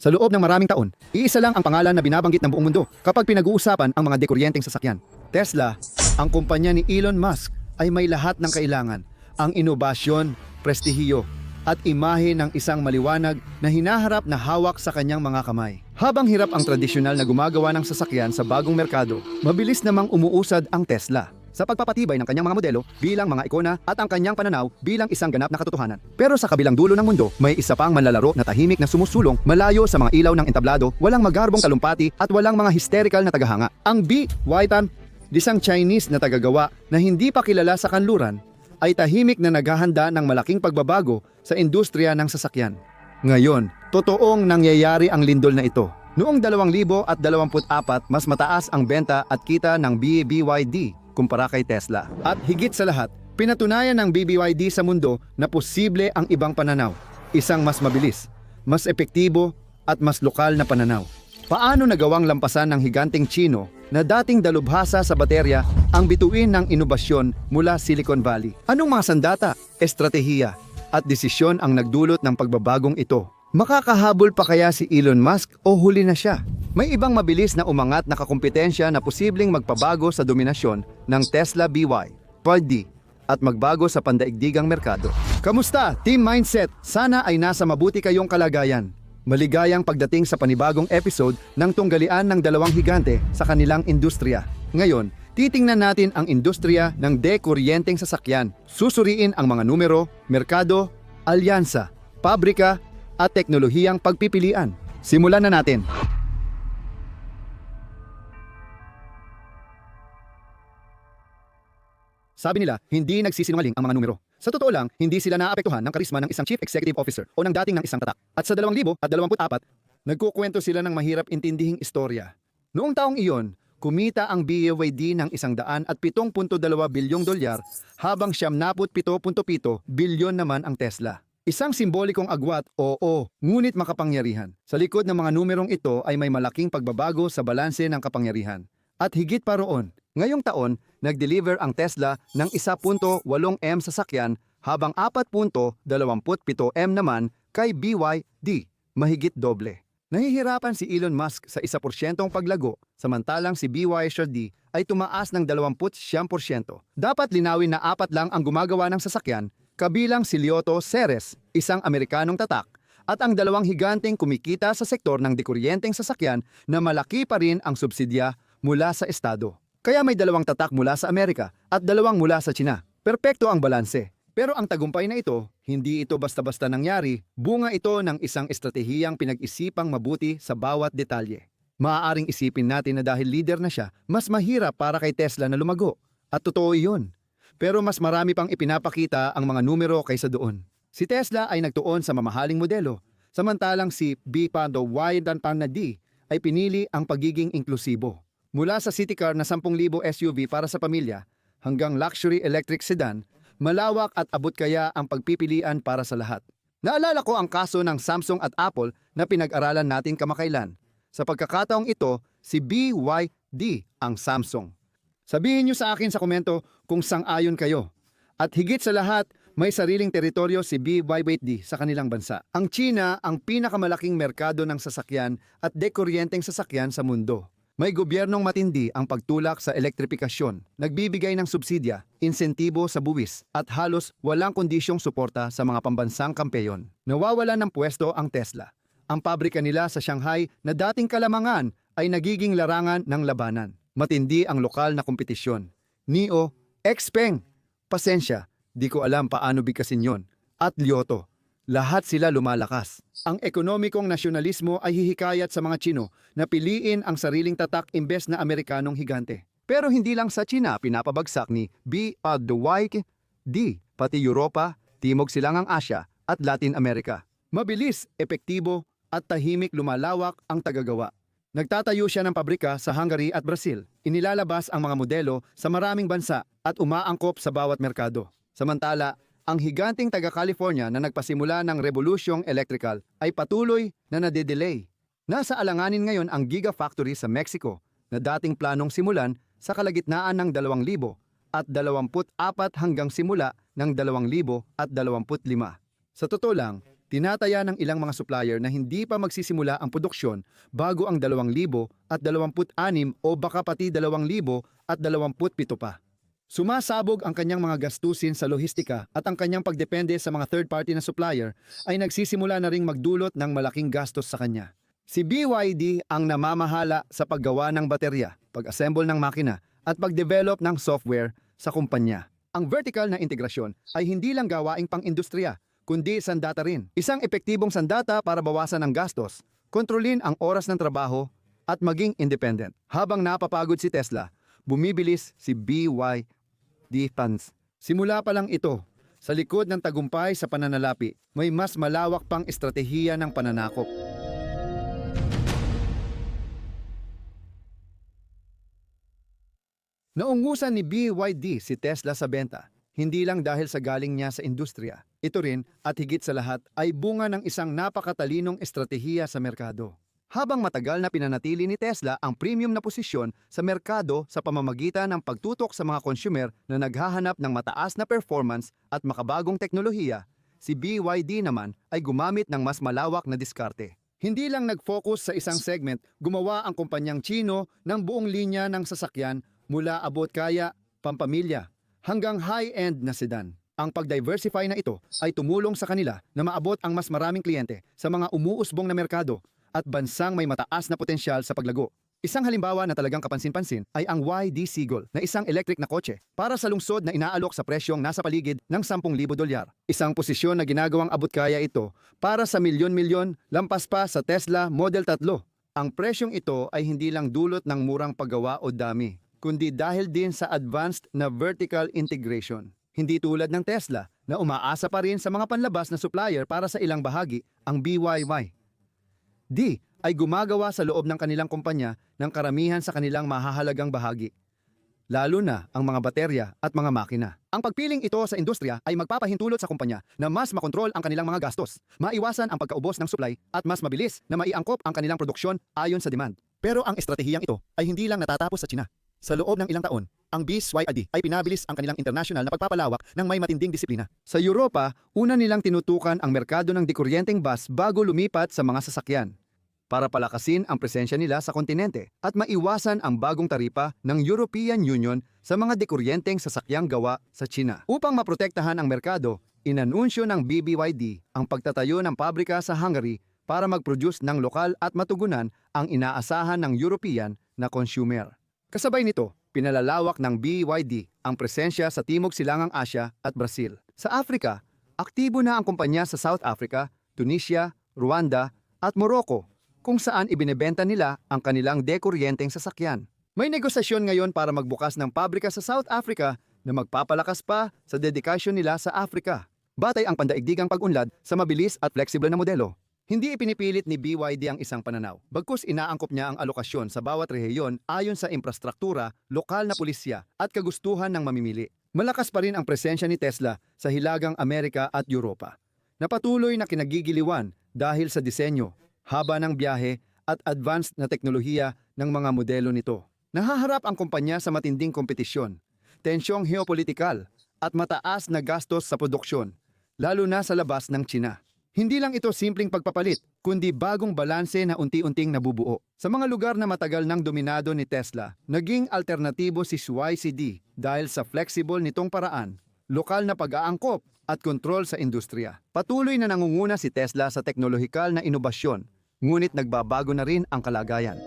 Sa loob ng maraming taon, iisa lang ang pangalan na binabanggit ng buong mundo kapag pinag-uusapan ang mga dekuryenteng sasakyan. Tesla, ang kumpanya ni Elon Musk ay may lahat ng kailangan. Ang inobasyon, prestihiyo, at imahe ng isang maliwanag na hinaharap na hawak sa kanyang mga kamay. Habang hirap ang tradisyonal na gumagawa ng sasakyan sa bagong merkado, mabilis namang umuusad ang Tesla sa pagpapatibay ng kanyang mga modelo bilang mga ikona at ang kanyang pananaw bilang isang ganap na katotohanan. Pero sa kabilang dulo ng mundo, may isa pang manlalaro na tahimik na sumusulong malayo sa mga ilaw ng entablado, walang magarbong talumpati at walang mga hysterical na tagahanga. Ang B. Waitan, isang Chinese na tagagawa na hindi pa kilala sa kanluran, ay tahimik na naghahanda ng malaking pagbabago sa industriya ng sasakyan. Ngayon, totoong nangyayari ang lindol na ito. Noong 2024, mas mataas ang benta at kita ng BBYD kumpara kay Tesla. At higit sa lahat, pinatunayan ng BBYD sa mundo na posible ang ibang pananaw. Isang mas mabilis, mas epektibo at mas lokal na pananaw. Paano nagawang lampasan ng higanting Chino na dating dalubhasa sa baterya ang bituin ng inobasyon mula Silicon Valley? Anong mga sandata, estratehiya at desisyon ang nagdulot ng pagbabagong ito? Makakahabol pa kaya si Elon Musk o huli na siya? May ibang mabilis na umangat na kakumpetensya na posibleng magpabago sa dominasyon ng Tesla BY, Pard at magbago sa pandaigdigang merkado. Kamusta, Team Mindset? Sana ay nasa mabuti kayong kalagayan. Maligayang pagdating sa panibagong episode ng tunggalian ng dalawang higante sa kanilang industriya. Ngayon, titingnan natin ang industriya ng dekuryenteng sasakyan. Susuriin ang mga numero, merkado, alyansa, pabrika, at teknolohiyang pagpipilian. Simulan na natin. Sabi nila, hindi nagsisinungaling ang mga numero. Sa totoo lang, hindi sila naapektuhan ng karisma ng isang chief executive officer o ng dating ng isang tatak. At sa 2024, nagkukwento sila ng mahirap intindihing istorya. Noong taong iyon, kumita ang BYD ng isang daan at 7.2 bilyong dolyar habang siyam naput 7.7 bilyon naman ang Tesla. Isang simbolikong agwat, oo, ngunit makapangyarihan. Sa likod ng mga numerong ito ay may malaking pagbabago sa balanse ng kapangyarihan. At higit pa roon, ngayong taon, nag-deliver ang Tesla ng 1.8M sasakyan habang 4.27M naman kay BYD, mahigit doble. Nahihirapan si Elon Musk sa 1% paglago, samantalang si BYD ay tumaas ng 29%. Dapat linawin na apat lang ang gumagawa ng sasakyan, kabilang si Lyoto Ceres, isang Amerikanong tatak, at ang dalawang higanteng kumikita sa sektor ng dekuryenteng sasakyan na malaki pa rin ang subsidya mula sa Estado. Kaya may dalawang tatak mula sa Amerika at dalawang mula sa China. Perpekto ang balanse. Pero ang tagumpay na ito, hindi ito basta-basta nangyari, bunga ito ng isang estratehiyang pinag-isipang mabuti sa bawat detalye. Maaaring isipin natin na dahil leader na siya, mas mahirap para kay Tesla na lumago. At totoo iyon. Pero mas marami pang ipinapakita ang mga numero kaysa doon. Si Tesla ay nagtuon sa mamahaling modelo, samantalang si B. Pando Y. na D ay pinili ang pagiging inklusibo. Mula sa city car na 10,000 SUV para sa pamilya hanggang luxury electric sedan, malawak at abot kaya ang pagpipilian para sa lahat. Naalala ko ang kaso ng Samsung at Apple na pinag-aralan natin kamakailan. Sa pagkakataong ito, si BYD ang Samsung. Sabihin niyo sa akin sa komento kung sang-ayon kayo. At higit sa lahat, may sariling teritoryo si BYD sa kanilang bansa. Ang China ang pinakamalaking merkado ng sasakyan at dekuryenteng sasakyan sa mundo. May gobyernong matindi ang pagtulak sa elektrifikasyon, nagbibigay ng subsidya, insentibo sa buwis, at halos walang kondisyong suporta sa mga pambansang kampeyon. Nawawala ng pwesto ang Tesla. Ang pabrika nila sa Shanghai na dating kalamangan ay nagiging larangan ng labanan. Matindi ang lokal na kompetisyon. NIO, Xpeng, pasensya, di ko alam paano bigkasin yon. At Lyoto, lahat sila lumalakas. Ang ekonomikong nasyonalismo ay hihikayat sa mga Chino na piliin ang sariling tatak imbes na Amerikanong higante. Pero hindi lang sa China pinapabagsak ni B. Adwike D. Pati Europa, Timog Silangang Asya at Latin America. Mabilis, epektibo at tahimik lumalawak ang tagagawa. Nagtatayo siya ng pabrika sa Hungary at Brazil. Inilalabas ang mga modelo sa maraming bansa at umaangkop sa bawat merkado. Samantala, ang higanting taga-California na nagpasimula ng revolusyong electrical ay patuloy na nade-delay. Nasa alanganin ngayon ang Gigafactory sa Mexico na dating planong simulan sa kalagitnaan ng 2,000 at 24 hanggang simula ng 2025. Sa totoo lang, Tinataya ng ilang mga supplier na hindi pa magsisimula ang produksyon bago ang 2,000 at 26 o baka pati 2,000 at 27 pa. Sumasabog ang kanyang mga gastusin sa lohistika at ang kanyang pagdepende sa mga third-party na supplier ay nagsisimula na ring magdulot ng malaking gastos sa kanya. Si BYD ang namamahala sa paggawa ng baterya, pag-assemble ng makina at pag-develop ng software sa kumpanya. Ang vertical na integrasyon ay hindi lang gawaing pang-industriya, kundi sandata rin. Isang epektibong sandata para bawasan ang gastos, kontrolin ang oras ng trabaho at maging independent. Habang napapagod si Tesla, bumibilis si BYD Fans. Simula pa lang ito, sa likod ng tagumpay sa pananalapi, may mas malawak pang estratehiya ng pananakop. Naungusan ni BYD si Tesla sa benta, hindi lang dahil sa galing niya sa industriya. Ito rin, at higit sa lahat, ay bunga ng isang napakatalinong estratehiya sa merkado. Habang matagal na pinanatili ni Tesla ang premium na posisyon sa merkado sa pamamagitan ng pagtutok sa mga consumer na naghahanap ng mataas na performance at makabagong teknolohiya, si BYD naman ay gumamit ng mas malawak na diskarte. Hindi lang nag-focus sa isang segment, gumawa ang kumpanyang Chino ng buong linya ng sasakyan mula abot kaya, pampamilya, hanggang high-end na sedan. Ang pag-diversify na ito ay tumulong sa kanila na maabot ang mas maraming kliyente sa mga umuusbong na merkado at bansang may mataas na potensyal sa paglago. Isang halimbawa na talagang kapansin-pansin ay ang YD Seagull na isang electric na kotse para sa lungsod na inaalok sa presyong nasa paligid ng 10,000 dolyar. Isang posisyon na ginagawang abot kaya ito para sa milyon-milyon lampas pa sa Tesla Model 3. Ang presyong ito ay hindi lang dulot ng murang paggawa o dami, kundi dahil din sa advanced na vertical integration. Hindi tulad ng Tesla na umaasa pa rin sa mga panlabas na supplier para sa ilang bahagi, ang BYY. D ay gumagawa sa loob ng kanilang kumpanya ng karamihan sa kanilang mahahalagang bahagi, lalo na ang mga baterya at mga makina. Ang pagpiling ito sa industriya ay magpapahintulot sa kumpanya na mas makontrol ang kanilang mga gastos, maiwasan ang pagkaubos ng supply at mas mabilis na maiangkop ang kanilang produksyon ayon sa demand. Pero ang estratehiyang ito ay hindi lang natatapos sa China. Sa loob ng ilang taon, ang BYD ay pinabilis ang kanilang international na pagpapalawak ng may matinding disiplina. Sa Europa, una nilang tinutukan ang merkado ng dikuryenteng bus bago lumipat sa mga sasakyan para palakasin ang presensya nila sa kontinente at maiwasan ang bagong taripa ng European Union sa mga dekuryenteng sasakyang gawa sa China. Upang maprotektahan ang merkado, inanunsyo ng BBYD ang pagtatayo ng pabrika sa Hungary para mag-produce ng lokal at matugunan ang inaasahan ng European na consumer. Kasabay nito, pinalalawak ng BYD ang presensya sa Timog Silangang Asya at Brazil. Sa Africa, aktibo na ang kumpanya sa South Africa, Tunisia, Rwanda at Morocco kung saan ibinebenta nila ang kanilang dekuryenteng sasakyan. May negosasyon ngayon para magbukas ng pabrika sa South Africa na magpapalakas pa sa dedikasyon nila sa Africa. Batay ang pandaigdigang pag-unlad sa mabilis at flexible na modelo. Hindi ipinipilit ni BYD ang isang pananaw. Bagkus inaangkop niya ang alokasyon sa bawat rehiyon ayon sa infrastruktura, lokal na pulisya at kagustuhan ng mamimili. Malakas pa rin ang presensya ni Tesla sa hilagang Amerika at Europa. Napatuloy na kinagigiliwan dahil sa disenyo, haba ng biyahe at advanced na teknolohiya ng mga modelo nito. Nahaharap ang kumpanya sa matinding kompetisyon, tensyong geopolitikal at mataas na gastos sa produksyon, lalo na sa labas ng China. Hindi lang ito simpleng pagpapalit, kundi bagong balanse na unti-unting nabubuo. Sa mga lugar na matagal nang dominado ni Tesla, naging alternatibo si YCD dahil sa flexible nitong paraan, lokal na pag-aangkop at kontrol sa industriya. Patuloy na nangunguna si Tesla sa teknolohikal na inobasyon, ngunit nagbabago na rin ang kalagayan.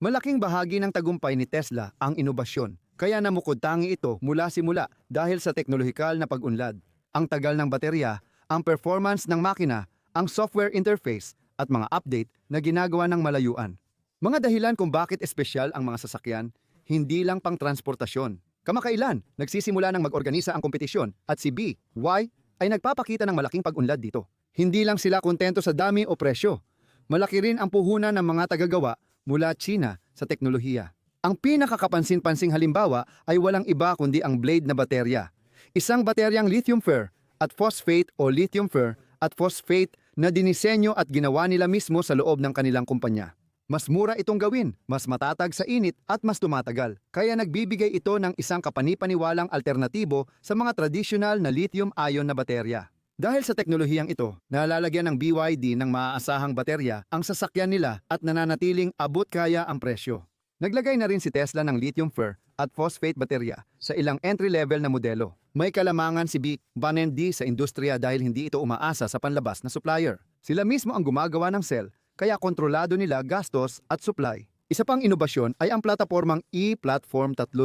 Malaking bahagi ng tagumpay ni Tesla ang inobasyon, kaya namukod tangi ito mula simula dahil sa teknolohikal na pag-unlad. Ang tagal ng baterya, ang performance ng makina, ang software interface at mga update na ginagawa ng malayuan. Mga dahilan kung bakit espesyal ang mga sasakyan, hindi lang pang transportasyon. Kamakailan, nagsisimula ng mag-organisa ang kompetisyon at si B, Y, ay nagpapakita ng malaking pag-unlad dito. Hindi lang sila kontento sa dami o presyo. Malaki rin ang puhunan ng mga tagagawa mula China sa teknolohiya. Ang pinakakapansin-pansing halimbawa ay walang iba kundi ang blade na baterya. Isang bateryang lithium fer at phosphate o lithium fer at phosphate na dinisenyo at ginawa nila mismo sa loob ng kanilang kumpanya. Mas mura itong gawin, mas matatag sa init at mas tumatagal. Kaya nagbibigay ito ng isang kapanipaniwalang alternatibo sa mga tradisyonal na lithium-ion na baterya. Dahil sa teknolohiyang ito, nalalagyan ng BYD ng maaasahang baterya ang sasakyan nila at nananatiling abot kaya ang presyo. Naglagay na rin si Tesla ng lithium fur at phosphate baterya sa ilang entry-level na modelo. May kalamangan si B. Banendi sa industriya dahil hindi ito umaasa sa panlabas na supplier. Sila mismo ang gumagawa ng cell, kaya kontrolado nila gastos at supply. Isa pang inobasyon ay ang platapormang e-Platform 3.0.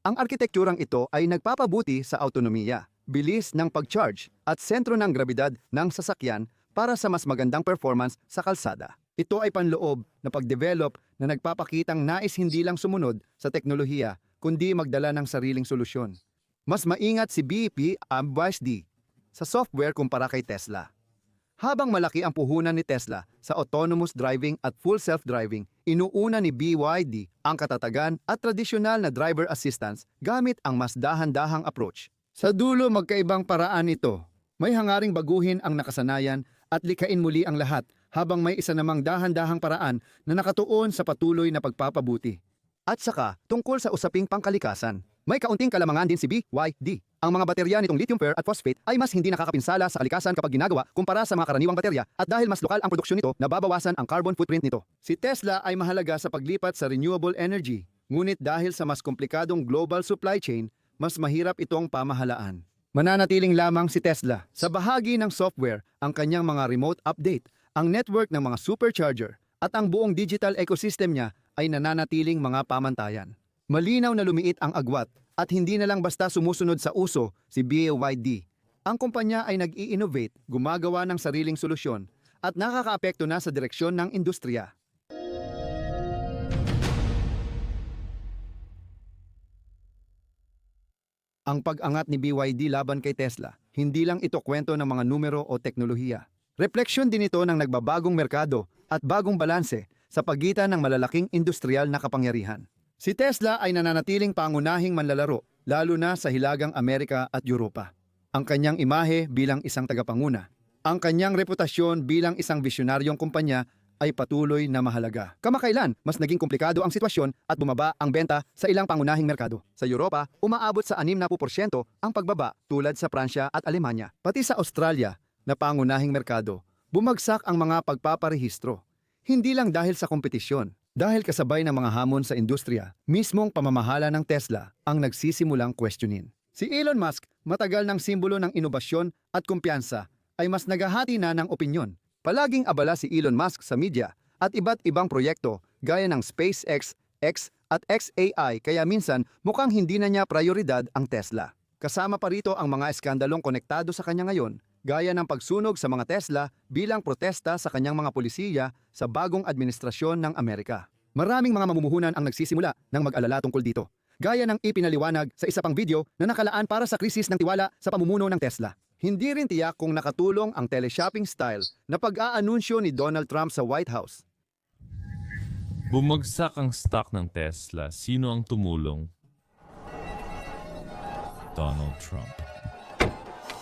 Ang arkitekturang ito ay nagpapabuti sa autonomiya, bilis ng pag-charge at sentro ng grabidad ng sasakyan para sa mas magandang performance sa kalsada. Ito ay panloob na pag-develop na nagpapakitang nais hindi lang sumunod sa teknolohiya kundi magdala ng sariling solusyon. Mas maingat si BP Ambasd sa software kumpara kay Tesla. Habang malaki ang puhunan ni Tesla sa autonomous driving at full self-driving, inuuna ni BYD ang katatagan at tradisyonal na driver assistance gamit ang mas dahan-dahang approach. Sa dulo magkaibang paraan ito. May hangaring baguhin ang nakasanayan at likain muli ang lahat habang may isa namang dahan-dahang paraan na nakatuon sa patuloy na pagpapabuti. At saka, tungkol sa usaping pangkalikasan, may kaunting kalamangan din si BYD. Ang mga baterya nitong lithium fur at phosphate ay mas hindi nakakapinsala sa kalikasan kapag ginagawa kumpara sa mga karaniwang baterya at dahil mas lokal ang produksyon nito, nababawasan ang carbon footprint nito. Si Tesla ay mahalaga sa paglipat sa renewable energy, ngunit dahil sa mas komplikadong global supply chain, mas mahirap itong pamahalaan. Mananatiling lamang si Tesla sa bahagi ng software ang kanyang mga remote update, ang network ng mga supercharger at ang buong digital ecosystem niya ay nananatiling mga pamantayan. Malinaw na lumiit ang agwat at hindi na lang basta sumusunod sa uso si BYD. Ang kumpanya ay nag-i-innovate, gumagawa ng sariling solusyon at nakakaapekto na sa direksyon ng industriya. Ang pag-angat ni BYD laban kay Tesla, hindi lang ito kwento ng mga numero o teknolohiya. Refleksyon din ito ng nagbabagong merkado at bagong balanse sa pagitan ng malalaking industrial na kapangyarihan. Si Tesla ay nananatiling pangunahing manlalaro, lalo na sa Hilagang Amerika at Europa. Ang kanyang imahe bilang isang tagapanguna, ang kanyang reputasyon bilang isang visionaryong kumpanya ay patuloy na mahalaga. Kamakailan, mas naging komplikado ang sitwasyon at bumaba ang benta sa ilang pangunahing merkado. Sa Europa, umaabot sa 60% ang pagbaba tulad sa Pransya at Alemanya. Pati sa Australia, na pangunahing merkado, bumagsak ang mga pagpaparehistro. Hindi lang dahil sa kompetisyon, dahil kasabay ng mga hamon sa industriya, mismong pamamahala ng Tesla ang nagsisimulang questionin. Si Elon Musk, matagal ng simbolo ng inobasyon at kumpiyansa, ay mas naghahati na ng opinyon. Palaging abala si Elon Musk sa media at iba't ibang proyekto gaya ng SpaceX, X at XAI kaya minsan mukhang hindi na niya prioridad ang Tesla. Kasama pa rito ang mga eskandalong konektado sa kanya ngayon gaya ng pagsunog sa mga Tesla bilang protesta sa kanyang mga polisiya sa bagong administrasyon ng Amerika. Maraming mga mamumuhunan ang nagsisimula ng mag-alala tungkol dito. Gaya ng ipinaliwanag sa isa pang video na nakalaan para sa krisis ng tiwala sa pamumuno ng Tesla. Hindi rin tiyak kung nakatulong ang teleshopping style na pag-aanunsyo ni Donald Trump sa White House. Bumagsak ang stock ng Tesla. Sino ang tumulong? Donald Trump.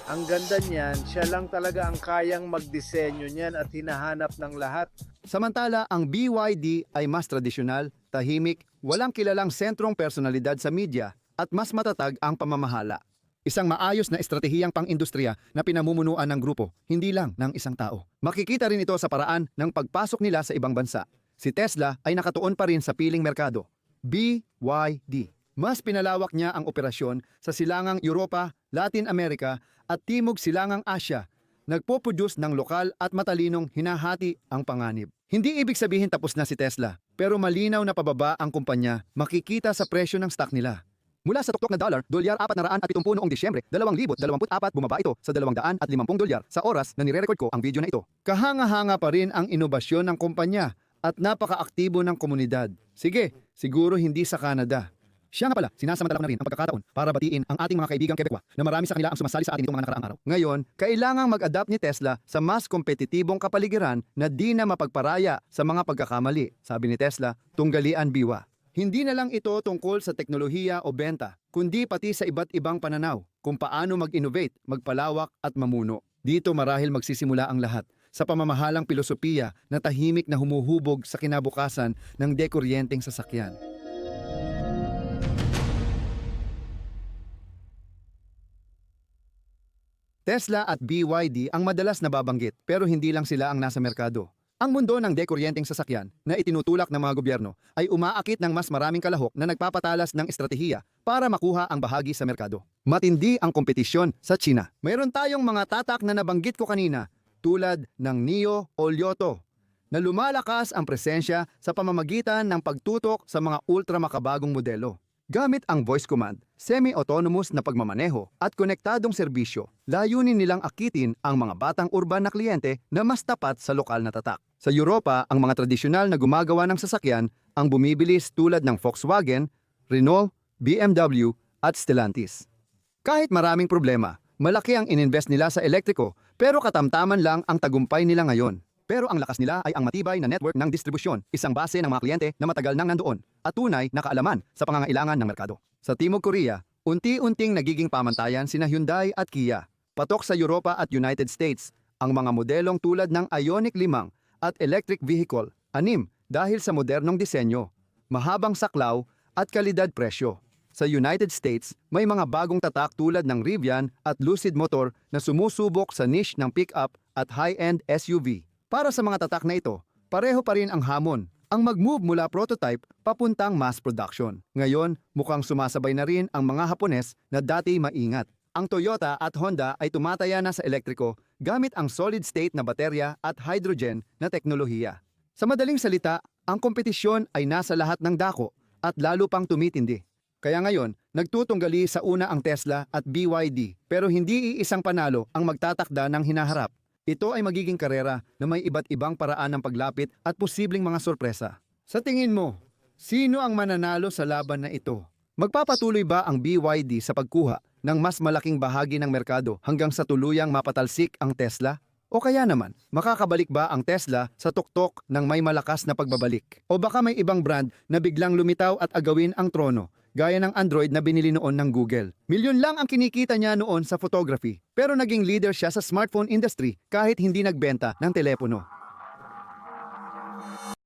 Ang ganda niyan, siya lang talaga ang kayang magdisenyo niyan at hinahanap ng lahat. Samantala, ang BYD ay mas tradisyonal, tahimik, walang kilalang sentrong personalidad sa media at mas matatag ang pamamahala. Isang maayos na estratehiyang pang-industriya na pinamumunuan ng grupo, hindi lang ng isang tao. Makikita rin ito sa paraan ng pagpasok nila sa ibang bansa. Si Tesla ay nakatuon pa rin sa piling merkado. BYD. Mas pinalawak niya ang operasyon sa silangang Europa, Latin America at Timog Silangang Asya nagpo-produce ng lokal at matalinong hinahati ang panganib. Hindi ibig sabihin tapos na si Tesla, pero malinaw na pababa ang kumpanya makikita sa presyo ng stock nila. Mula sa tuktok na dollar, dolyar 470 noong Disyembre 2024, bumaba ito sa 250 dolyar sa oras na nire-record ko ang video na ito. Kahanga-hanga pa rin ang inobasyon ng kumpanya at napaka-aktibo ng komunidad. Sige, siguro hindi sa Canada. Siya nga pala, sinasamantala ko na rin ang pagkakataon para batiin ang ating mga kaibigang Quebecwa na marami sa kanila ang sumasali sa atin itong mga nakaraang araw. Ngayon, kailangang mag-adapt ni Tesla sa mas kompetitibong kapaligiran na di na mapagparaya sa mga pagkakamali. Sabi ni Tesla, tunggalian biwa. Hindi na lang ito tungkol sa teknolohiya o benta, kundi pati sa iba't ibang pananaw kung paano mag-innovate, magpalawak at mamuno. Dito marahil magsisimula ang lahat sa pamamahalang pilosopiya na tahimik na humuhubog sa kinabukasan ng dekuryenteng sasakyan. Tesla at BYD ang madalas nababanggit pero hindi lang sila ang nasa merkado. Ang mundo ng dekuryenteng sasakyan na itinutulak ng mga gobyerno ay umaakit ng mas maraming kalahok na nagpapatalas ng estratehiya para makuha ang bahagi sa merkado. Matindi ang kompetisyon sa China. Mayroon tayong mga tatak na nabanggit ko kanina tulad ng NIO o Lyoto na lumalakas ang presensya sa pamamagitan ng pagtutok sa mga ultramakabagong modelo. Gamit ang voice command, semi-autonomous na pagmamaneho at konektadong serbisyo, layunin nilang akitin ang mga batang urban na kliyente na mas tapat sa lokal na tatak. Sa Europa, ang mga tradisyonal na gumagawa ng sasakyan ang bumibilis tulad ng Volkswagen, Renault, BMW at Stellantis. Kahit maraming problema, malaki ang ininvest nila sa elektriko pero katamtaman lang ang tagumpay nila ngayon. Pero ang lakas nila ay ang matibay na network ng distribusyon, isang base ng mga kliyente na matagal nang nandoon at tunay na kaalaman sa pangangailangan ng merkado. Sa Timog Korea, unti-unting nagiging pamantayan sina Hyundai at Kia. Patok sa Europa at United States, ang mga modelong tulad ng Ioniq 5 at electric vehicle, anim dahil sa modernong disenyo, mahabang saklaw at kalidad presyo. Sa United States, may mga bagong tatak tulad ng Rivian at Lucid Motor na sumusubok sa niche ng pickup at high-end SUV. Para sa mga tatak na ito, pareho pa rin ang hamon, ang mag-move mula prototype papuntang mass production. Ngayon, mukhang sumasabay na rin ang mga Hapones na dati maingat. Ang Toyota at Honda ay tumataya na sa elektriko gamit ang solid-state na baterya at hydrogen na teknolohiya. Sa madaling salita, ang kompetisyon ay nasa lahat ng dako at lalo pang tumitindi. Kaya ngayon, nagtutunggali sa una ang Tesla at BYD pero hindi iisang panalo ang magtatakda ng hinaharap. Ito ay magiging karera na may iba't ibang paraan ng paglapit at posibleng mga sorpresa. Sa tingin mo, sino ang mananalo sa laban na ito? Magpapatuloy ba ang BYD sa pagkuha ng mas malaking bahagi ng merkado hanggang sa tuluyang mapatalsik ang Tesla? O kaya naman, makakabalik ba ang Tesla sa tuktok ng may malakas na pagbabalik? O baka may ibang brand na biglang lumitaw at agawin ang trono, gaya ng Android na binili noon ng Google. Milyon lang ang kinikita niya noon sa photography, pero naging leader siya sa smartphone industry kahit hindi nagbenta ng telepono.